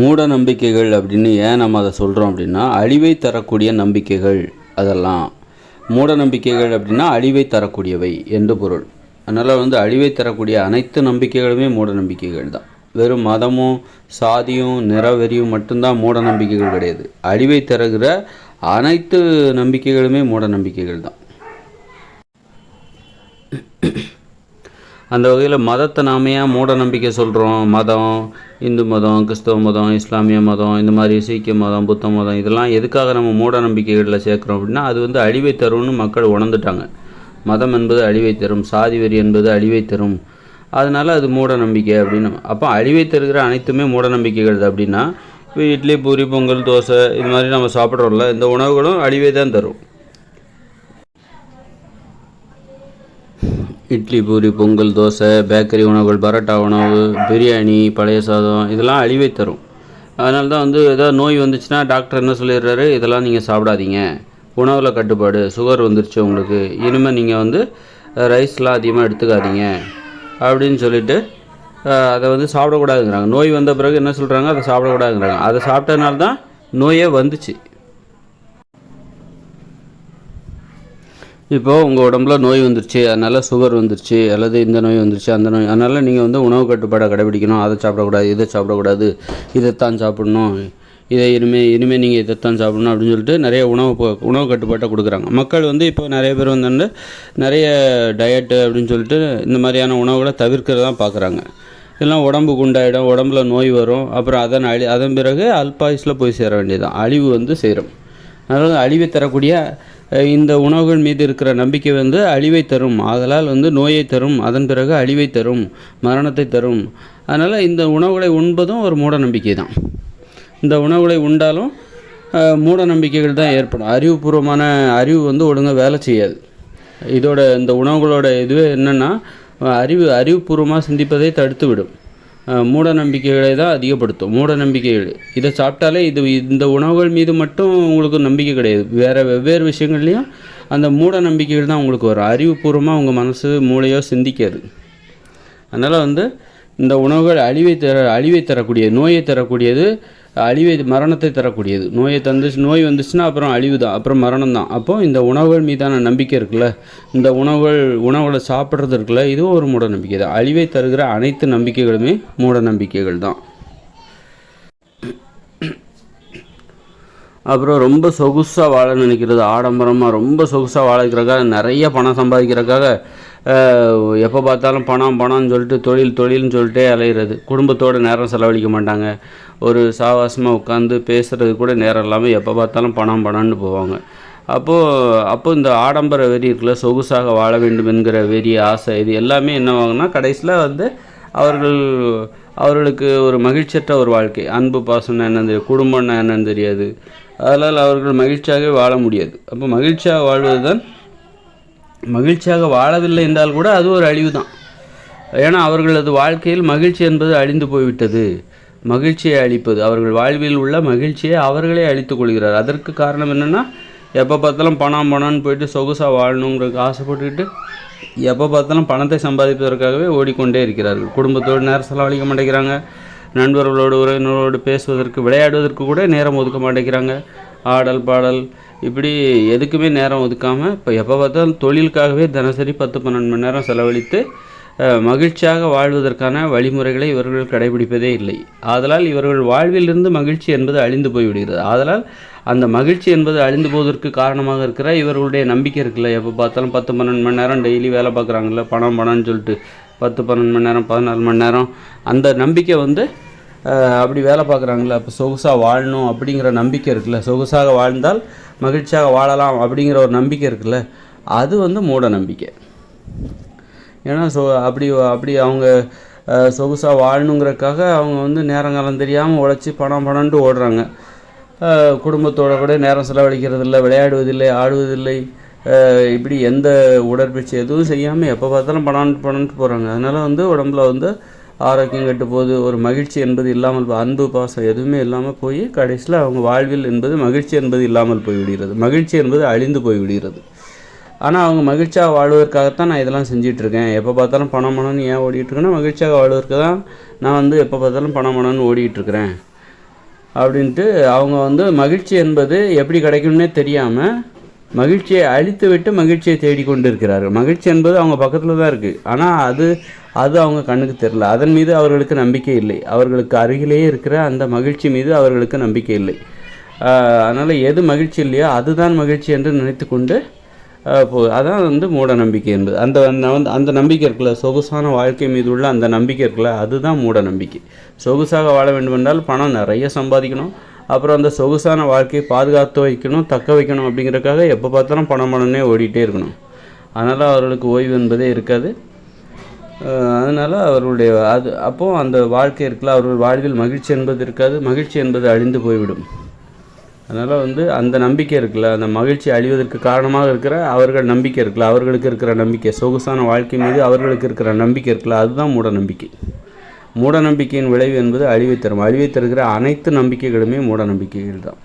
மூட நம்பிக்கைகள் அப்படின்னு ஏன் நம்ம அதை சொல்கிறோம் அப்படின்னா அழிவை தரக்கூடிய நம்பிக்கைகள் அதெல்லாம். மூட நம்பிக்கைகள் அப்படின்னா அழிவை தரக்கூடியவை என்று பொருள். அதனால் வந்து அழிவை தரக்கூடிய அனைத்து நம்பிக்கைகளுமே மூட நம்பிக்கைகள் தான். வெறும் மதமும் சாதியும் நிறவெறியும் மட்டும்தான் மூட நம்பிக்கைகள் கிடையாது. அழிவை தருகிற அனைத்து நம்பிக்கைகளுமே மூட நம்பிக்கைகள் தான். அந்த வகையில் மதத்தை நாமையாக மூட நம்பிக்கை சொல்கிறோம் மதம் இந்து மதம் கிறிஸ்தவ மதம் இஸ்லாமிய மதம் இந்த மாதிரி சீக்கிய மதம் புத்த மதம் இதெல்லாம் எதுக்காக நம்ம மூட நம்பிக்கைகளில் சேர்க்குறோம் அப்படின்னா அது வந்து அழிவை தரும்னு மக்கள் உணர்ந்துட்டாங்க. மதம் என்பது அழிவை தரும் சாதி வெறி என்பது அழிவை தரும். அதனால் அது மூட நம்பிக்கை அப்படின்னு அப்போ அழிவை தருகிற அனைத்துமே மூட நம்பிக்கைகள் தான் அப்படின்னா இப்போ இட்லி பூரி பொங்கல் தோசை இது மாதிரி நம்ம சாப்பிட்றோம்ல இந்த உணவுகளும் அழிவை தான் தரும். இட்லி பூரி பொங்கல் தோசை பேக்கரி உணவுகள் பரோட்டா உணவு பிரியாணி பழைய சாதம் இதெல்லாம் அழிவை தரும். அதனால தான் வந்து ஏதாவது நோய் வந்துச்சுன்னா டாக்டர் என்ன சொல்லிடுறாரு? இதெல்லாம் நீங்கள் சாப்பிடாதீங்க. உணவில் கட்டுப்பாடு சுகர் வந்துருச்சு உங்களுக்கு. இனிமேல் நீங்கள் வந்து ரைஸ்லாம் அதிகமாக எடுத்துக்காதீங்க. அப்படின்னு சொல்லிட்டு அதை வந்து சாப்பிடக்கூடாதுங்கிறாங்க. நோய் வந்த பிறகு என்ன சொல்கிறாங்க அதை சாப்பிடக்கூடாதுங்கிறாங்க. அதை சாப்பிட்டதுனால தான் நோயே வந்துச்சு. இப்போது உங்கள் உடம்புல நோய் வந்துருச்சு அதனால் சுகர் வந்துருச்சு அல்லது இந்த நோய் வந்துருச்சு அந்த நோய் அதனால் நீங்கள் வந்து உணவு கட்டுப்பாடை கடைபிடிக்கணும். அதை சாப்பிடக்கூடாது இதை சாப்பிடக்கூடாது இதைத்தான் சாப்பிடணும். இதை இனிமேல் இனிமேல் நீங்கள் இதைத்தான் சாப்பிடணும் அப்படின்னு சொல்லிட்டு நிறைய உணவு போ- உணவு கட்டுப்பாட்டை கொடுக்குறாங்க. மக்கள் வந்து இப்போ நிறைய பேர் வந்து நிறைய டயட்டு அப்படின்னு சொல்லிட்டு இந்த மாதிரியான உணவுகளை தவிர்க்கிறதான் பார்க்குறாங்க. இதெல்லாம் உடம்பு குண்டாயிடும் உடம்புல நோய் வரும். அப்புறம் அதன் அழி அதன் பிறகு அல்பாயுஸில் போய் சேர வேண்டியதுதான். அழிவு வந்து சேரும். அதனால் அழிவை தரக்கூடிய இந்த உணவுகள் மீது இருக்கிற நம்பிக்கை வந்து அழிவை தரும். ஆதலால் வந்து நோயை தரும். அதன் பிறகு அழிவை தரும். மரணத்தை தரும். அதனால் இந்த உணவுகளை உண்பதும் ஒரு மூட நம்பிக்கை தான். இந்த உணவுகளை உண்டாலும் மூட நம்பிக்கைகள் தான் ஏற்படும். அறிவுபூர்வமான அறிவு வந்து ஒழுங்காக வேலை செய்யாது. இதோட இந்த உணவுகளோட இதுவே என்னென்னா அறிவு அறிவுபூர்வமாக சிந்திப்பதை தடுத்து விடும் மூட நம்பிக்கைகளை தான் அதிகப்படுத்தும். மூட நம்பிக்கைகள் இதை சாப்பிட்டாலே இது இந்த உணவுகள் மீது மட்டும் உங்களுக்கு நம்பிக்கை கிடையாது. வேறு வெவ்வேறு விஷயங்கள்லையும் அந்த மூட நம்பிக்கைகள் தான் உங்களுக்கு வரும். அறிவுபூர்வமாக உங்கள் மனசு மூளையோ சிந்திக்காது. அதனால் வந்து இந்த உணவுகள் அழிவை தர அழிவை தரக்கூடியது நோயை தரக்கூடியது அழிவை மரணத்தை தரக்கூடியது. நோயை தந்துச்சு நோய் வந்துச்சுன்னா அப்புறம் அழிவு தான் அப்புறம் மரணம் தான் அப்போது இந்த உணவுகள் மீதான நம்பிக்கை இருக்குல்ல இந்த உணவுகள் உணவுகளை சாப்பிட்றது இருக்குல்ல இதுவும் ஒரு மூட நம்பிக்கை தான் அழிவை தருகிற அனைத்து நம்பிக்கைகளுமே மூட நம்பிக்கைகள் தான் அப்புறம் ரொம்ப சொகுசாக வாழ நினைக்கிறது ஆடம்பரமாக ரொம்ப சொகுசாக வாழக்கிறக்காக நிறைய பணம் சம்பாதிக்கிறதுக்காக எப்போ பார்த்தாலும் பணம் பணம்னு சொல்லிட்டு தொழில் தொழில்னு சொல்லிட்டே அலையிறது. குடும்பத்தோட நேரம் செலவழிக்க மாட்டாங்க. ஒரு சாவாசமாக உட்காந்து பேசுகிறது கூட நேரம் இல்லாமல் எப்போ பார்த்தாலும் பணம் பணம்னு போவாங்க. அப்போது அப்போது இந்த ஆடம்பர வெறி இருக்குல்ல சொகுசாக வாழ வேண்டும் என்கிற வெறி ஆசை இது எல்லாமே என்னவாகுன்னா கடைசியில் வந்து அவர்கள் அவர்களுக்கு ஒரு மகிழ்ச்சியற்ற ஒரு வாழ்க்கை. அன்பு பாசம்னா என்னன்னு தெரியும் குடும்பம்னா என்னன்னு தெரியாது. அதனால் அவர்கள் மகிழ்ச்சியாகவே வாழ முடியாது. அப்போ மகிழ்ச்சியாக வாழ்வது தான் மகிழ்ச்சியாக வாழவில்லை என்றால் கூட அது ஒரு அழிவு தான் ஏன்னா அவர்களது வாழ்க்கையில் மகிழ்ச்சி என்பது அழிந்து போய்விட்டது. மகிழ்ச்சியை அளிப்பது அவர்கள் வாழ்வில் உள்ள மகிழ்ச்சியை அவர்களே அழித்துக் கொள்கிறார். அதற்கு காரணம் என்னென்னா எப்போ பார்த்தாலும் பணம் பணம்னு போயிட்டு சொகுசாக வாழணுங்கிறதுக்கு ஆசைப்பட்டுக்கிட்டு எப்போ பார்த்தாலும் பணத்தை சம்பாதிப்பதற்காகவே ஓடிக்கொண்டே இருக்கிறார்கள். குடும்பத்தோடு நேரம் செலவழிக்க மாட்டேங்கிறாங்க. நண்பர்களோடு உறவினர்களோடு பேசுவதற்கு விளையாடுவதற்கு கூட நேரம் ஒதுக்க மாட்டேங்கிறாங்க. ஆடல் பாடல் இப்படி எதுக்குமே நேரம் ஒதுக்காமல் இப்போ எப்போ பார்த்தாலும் தொழிலுக்காகவே தினசரி பத்து பன்னெண்டு மணி நேரம் செலவழித்து மகிழ்ச்சியாக வாழ்வதற்கான வழிமுறைகளை இவர்கள் கடைபிடிப்பதே இல்லை. ஆதலால் இவர்கள் வாழ்விலிருந்து மகிழ்ச்சி என்பது அழிந்து போய்விடுகிறது. ஆதலால் அந்த மகிழ்ச்சி என்பது அழிந்து போவதற்கு காரணமாக இருக்கிற இவர்களுடைய நம்பிக்கை இருக்குல்ல. எப்போ பார்த்தாலும் பத்து பன்னெண்டு மணி நேரம் டெய்லி வேலை பார்க்குறாங்கல்ல. பணம் பணம்னு சொல்லிட்டு பத்து பன்னெண்டு மணி நேரம் பதினாலு மணி நேரம். அந்த நம்பிக்கை வந்து அப்படி வேலை பார்க்குறாங்களே அப்போ சொகுசாக வாழணும் அப்படிங்கிற நம்பிக்கை இருக்குல்ல. சொகுசாக வாழ்ந்தால் மகிழ்ச்சியாக வாழலாம் அப்படிங்கிற ஒரு நம்பிக்கை இருக்குல்ல. அது வந்து மூட நம்பிக்கை. ஏன்னா சோ அப்படி அப்படி அவங்க சொகுசாக வாழணுங்கிறதுக்காக அவங்க வந்து நேரங்காலம் தெரியாமல் உழைச்சி பணம் பணம்ட்டு ஓடுறாங்க. குடும்பத்தோட கூட நேரம் செலவழிக்கிறதில்லை விளையாடுவதில்லை ஆடுவதில்லை. இப்படி எந்த உடற்பயிற்சி எதுவும் செய்யாமல் எப்போ பார்த்தாலும் பணம் பணம்ட்டு போகிறாங்க அதனால் வந்து உடம்புல வந்து ஆரோக்கியம் கெட்டு போகுது ஒரு மகிழ்ச்சி என்பது இல்லாமல் போ- அன்பு பாசம் எதுவுமே இல்லாமல் போய் கடைசியில் அவங்க வாழ்வில் என்பது மகிழ்ச்சி என்பது இல்லாமல் போய்விடுகிறது. மகிழ்ச்சி என்பது அழிந்து போய்விடுகிறது. ஆனால் அவங்க மகிழ்ச்சியாக வாழ்வதற்காகத்தான் நான் இதெல்லாம் செஞ்சிகிட்ருக்கேன் எப்போ பார்த்தாலும் பணம் பணம்னு ஏன் ஓடிட்டு மகிழ்ச்சியாக வாழ்வதற்கு தான் நான் வந்து எப்போ பார்த்தாலும் பணம் பணம்னு ஓடிட்டு அப்படின்ட்டு அவங்க வந்து மகிழ்ச்சி என்பது எப்படி கிடைக்கும்னே தெரியாமல் மகிழ்ச்சியை அழித்து விட்டு மகிழ்ச்சியை தேடிக்கொண்டு இருக்கிறார்கள் மகிழ்ச்சி என்பது அவங்க பக்கத்தில் தான் இருக்குது ஆனால் அது அது அவங்க கண்ணுக்கு தெரில அதன் மீது அவர்களுக்கு நம்பிக்கை இல்லை. அவர்களுக்கு அருகிலேயே இருக்கிற அந்த மகிழ்ச்சி மீது அவர்களுக்கு நம்பிக்கை இல்லை. அதனால் எது மகிழ்ச்சி இல்லையோ அதுதான் மகிழ்ச்சி என்று நினைத்து கொண்டு அதான் வந்து மூட நம்பிக்கை என்பது. அந்த அந்த வந்து அந்த நம்பிக்கை இருக்குல்ல சொகுசான வாழ்க்கை மீது உள்ள அந்த நம்பிக்கை இருக்குல்ல அதுதான் மூட நம்பிக்கை. சொகுசாக வாழ வேண்டுமென்றால் பணம் நிறைய சம்பாதிக்கணும். அப்புறம் அந்த சொகுசான வாழ்க்கையை பாதுகாத்து வைக்கணும் தக்க வைக்கணும் அப்படிங்கிறதுக்காக எப்போ பார்த்தாலும் பணம் பணம்னே ஓடிட்டே இருக்கணும். அதனால் அவர்களுக்கு ஓய்வு என்பதே இருக்காது. அதனால் அவர்களுடைய அது அப்போது அந்த வாழ்க்கை இருக்குல்ல அவர்கள் வாழ்வில் மகிழ்ச்சி என்பது இருக்காது. மகிழ்ச்சி என்பது அழிந்து போய்விடும். அதனால் வந்து அந்த நம்பிக்கை இருக்குல்ல அந்த மகிழ்ச்சி அழிவதற்கு காரணமாக இருக்கிற அவர்கள் நம்பிக்கை இருக்குல்ல அவர்களுக்கு இருக்கிற நம்பிக்கை சொகுசான வாழ்க்கை மீது அவர்களுக்கு இருக்கிற நம்பிக்கை இருக்குல்ல அதுதான் மூட நம்பிக்கை. மூட நம்பிக்கையின் விளைவு என்பது அழிவை தரும். அழிவை தருகிற அனைத்து நம்பிக்கைகளுமே மூட நம்பிக்கைகள் தான்